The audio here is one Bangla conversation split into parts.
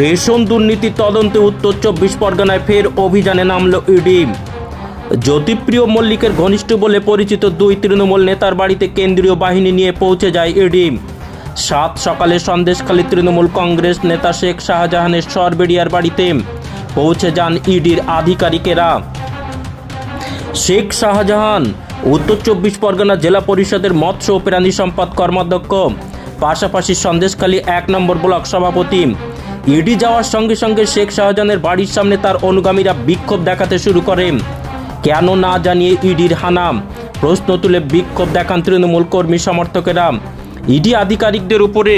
রেশন দুর্নীতি তদন্তে উত্তর চব্বিশ পরগনায় ফের অভিযানে নামল ইডি। জ্যোতিপ্রিয় মল্লিকের ঘনিষ্ঠ বলে পরিচিত দুই তৃণমূল নেতার বাড়িতে কেন্দ্রীয় বাহিনী নিয়ে পৌঁছে যায় ইডি। সাত সকালে সন্দেশখালী তৃণমূল কংগ্রেস নেতা শেখ শাহজাহানের সরবেড়িয়ার বাড়িতে পৌঁছে যান ইডির আধিকারিকেরা। শেখ শাহজাহান, উত্তর চব্বিশ পরগনা জেলা পরিষদের মৎস্য ও প্রাণী সম্পদ কর্মাধ্যক্ষ, পাশাপাশি সন্দেশখালী এক নম্বর ব্লক সভাপতি। ইডি যাওয়ার সঙ্গে সঙ্গে শেখ শাহজাহানের বাড়ির সামনে তার অনুগামীরা বিক্ষোভ দেখাতে শুরু করে। কেন না জানিয়ে ইডির হানাম? প্রশ্ন তুলে বিক্ষোভ দেখান তৃণমূল কর্মী সমর্থকেরা। ইডি আধিকারিকদের উপরে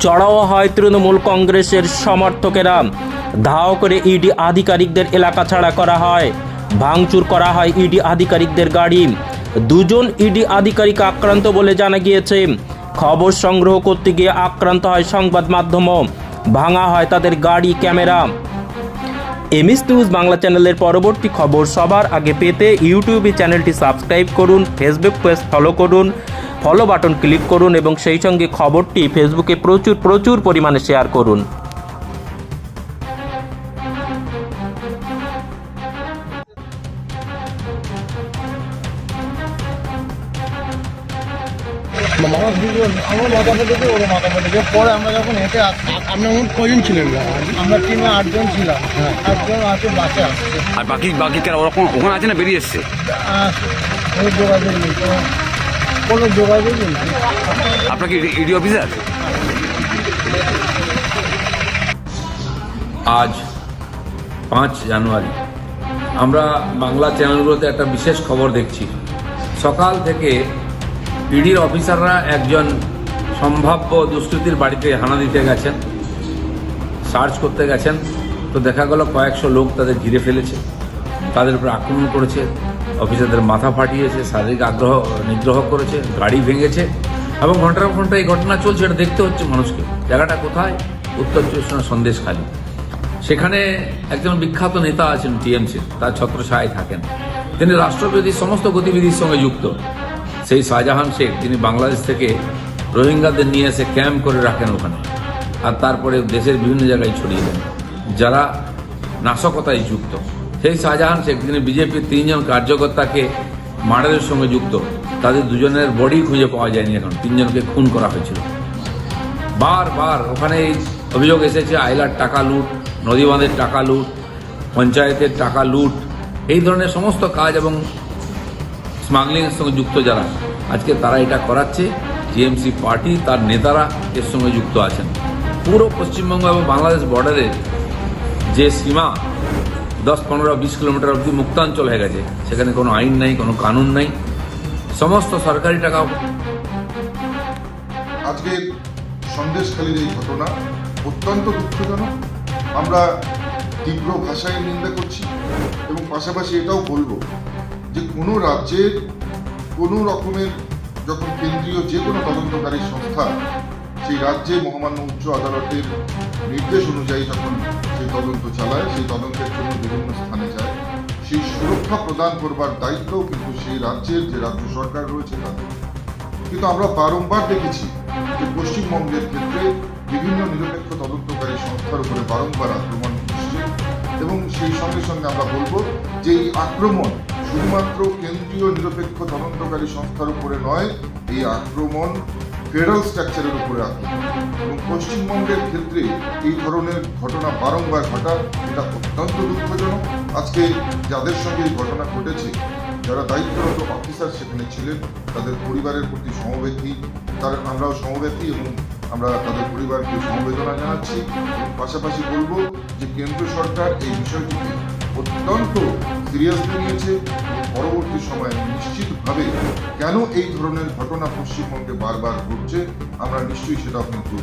চড়াও হয় তৃণমূল কংগ্রেসের সমর্থকেরা। ধাও করে ইডি আধিকারিকদের এলাকা ছাড়া করা হয়। ভাঙচুর করা হয় ইডি আধিকারিকদের গাড়ি। দুজন ইডি আধিকারিক আক্রান্ত বলে জানা গিয়েছে। খবর সংগ্রহ করতে গিয়ে আক্রান্ত হয় সংবাদ মাধ্যমও। ভাঙা হয় তাদের গাড়ি, ক্যামেরা। এমএস নিউজ বাংলা চ্যানেলের পরবর্তী খবর সবার আগে পেতে ইউটিউবে চ্যানেলটি সাবস্ক্রাইব করুন, ফেসবুক পেজ ফলো করুন, ফলো বাটন ক্লিক করুন এবং সেই সঙ্গে খবরটি ফেসবুকে প্রচুর প্রচুর পরিমাণে শেয়ার করুন। আমার দুজন আমার মাথা ফেটেছে ওর মাথা ফেটেছে পরে আমরা যখন হেঁটে আপনার মোট কজন ছিলেন আমরা টিমে আটজন ছিলাম আটজন আছে বাসে আর বাকি বাকি কারা ওরকম ওখানে আছে না বেরিয়ে এসছে? কোনো যোগাযোগ নেই কোনো যোগাযোগ নেই আপনার কি ইডি অফিসার আজ পাঁচ জানুয়ারি। আমরা বাংলা চ্যানেলগুলোতে একটা বিশেষ খবর দেখছি। সকাল থেকে ইডির অফিসাররা একজন সম্ভাব্য দুষ্কৃতির বাড়িতে হানা দিতে গেছেন, সার্চ করতে গেছেন, তো দেখা গেল কয়েকশো লোক তাদের ঘিরে ফেলেছে, তাদের উপর আক্রমণ করেছে, অফিসারদের মাথা ফাটিয়েছে, শারীরিক আগ্রহ, নিগ্রহ করেছে, গাড়ি ভেঙেছে এবং ঘণ্টার ঘণ্টা এই ঘটনা চলছে, এটা দেখতে হচ্ছে মানুষকে। জায়গাটা কোথায়? উত্তর চব্বিশ সন্দেশখালী। সেখানে একজন বিখ্যাত নেতা আছেন টিএমসির, তার ছত্রছায়ায় থাকেন। তিনি রাষ্ট্রবিরোধী সমস্ত গতিবিধির সঙ্গে যুক্ত। সেই শাহজাহান শেখ, তিনি বাংলাদেশ থেকে রোহিঙ্গাদের নিয়ে এসে ক্যাম্প করে রাখেন ওখানে। আর তারপরে দেশের বিভিন্ন জায়গায় ছড়িয়ে দেন, যারা নাশকতায় যুক্ত। সেই শাহজাহান শেখ, তিনি বিজেপির তিনজন কার্যকর্তাকে মার্ডারের সঙ্গে যুক্ত। তাদের দুজনের বডি খুঁজে পাওয়া যায়নি এখন, তিনজনকে খুন করা হয়েছিল। বারবার ওখানে অভিযোগ এসেছে, আইলার টাকা লুট নদী বাঁধের টাকা লুট, পঞ্চায়েতের টাকা লুট, এই ধরনের সমস্ত কাজ এবং স্মাগলিংয়ের সঙ্গে যুক্ত যারা, আজকে তারা এটা করাচ্ছে। টিএমসি পার্টি তার নেতারা এর সঙ্গে যুক্ত আছেন। পুরো পশ্চিমবঙ্গ এবং বাংলাদেশ বর্ডারের যে সীমা, দশ, পনেরো, বিশ কিলোমিটার অবধি মুক্তাঞ্চল হয়ে গেছে, সেখানে কোনো আইন নাই, কোনো কানুন নাই। সমস্ত সরকারি টাকা আজকের সন্দেশখালীর এই ঘটনা অত্যন্ত দুঃখজনক। আমরা তীব্র ভাষায় নিন্দা করছি এবং পাশাপাশি এটাও বলব যে কোনো রাজ্যের কোনো রকমের যখন কেন্দ্রীয় যে কোনো তদন্তকারী সংস্থা সেই রাজ্যে মহামান্য উচ্চ আদালতের নির্দেশ অনুযায়ী যখন সেই তদন্ত চালায়, সেই তদন্তের জন্য বিভিন্ন স্থানে যায়, সেই সুরক্ষা প্রদান করবার দায়িত্বও কিন্তু সেই রাজ্যের যে রাজ্য সরকার রয়েছে তাদের। কিন্তু আমরা বারংবার দেখেছি যে পশ্চিমবঙ্গের ক্ষেত্রে বিভিন্ন নিরপেক্ষ তদন্তকারী সংস্থার উপরে বারংবার আক্রমণ হচ্ছে এবং সেই সঙ্গে সঙ্গে আমরা বলব যে এই আক্রমণ শুধুমাত্র কেন্দ্রীয় নিরপেক্ষ তদন্তকারী সংস্থার উপরে নয়, এই আক্রমণ ফেডারেল স্ট্রাকচারের উপরে আক্রমণ। এবং পশ্চিমবঙ্গের ক্ষেত্রে এই ধরনের ঘটনা বারংবার ঘটা, এটা অত্যন্ত দুঃখজনক। আজকে যাদের সঙ্গে এই ঘটনা ঘটেছে, যারা দায়িত্বরত অফিসার সেখানে ছিলেন, তাদের পরিবারের প্রতি সমবেতি, তার আমরাও সমবেতি এবং আমরা তাদের পরিবারকে সমবেদনা জানাচ্ছি। পাশাপাশি বলব যে, কেন্দ্র সরকার এই বিষয়টিকে অত্যন্ত সিরিয়াসলি হয়ে গেছে পরবর্তী সময়ে নিশ্চিতভাবে কেন এই ধরনের ঘটনা পশ্চিমবঙ্গে বারবার ঘটছে, আমরা নিশ্চয়ই সেটা কিন্তু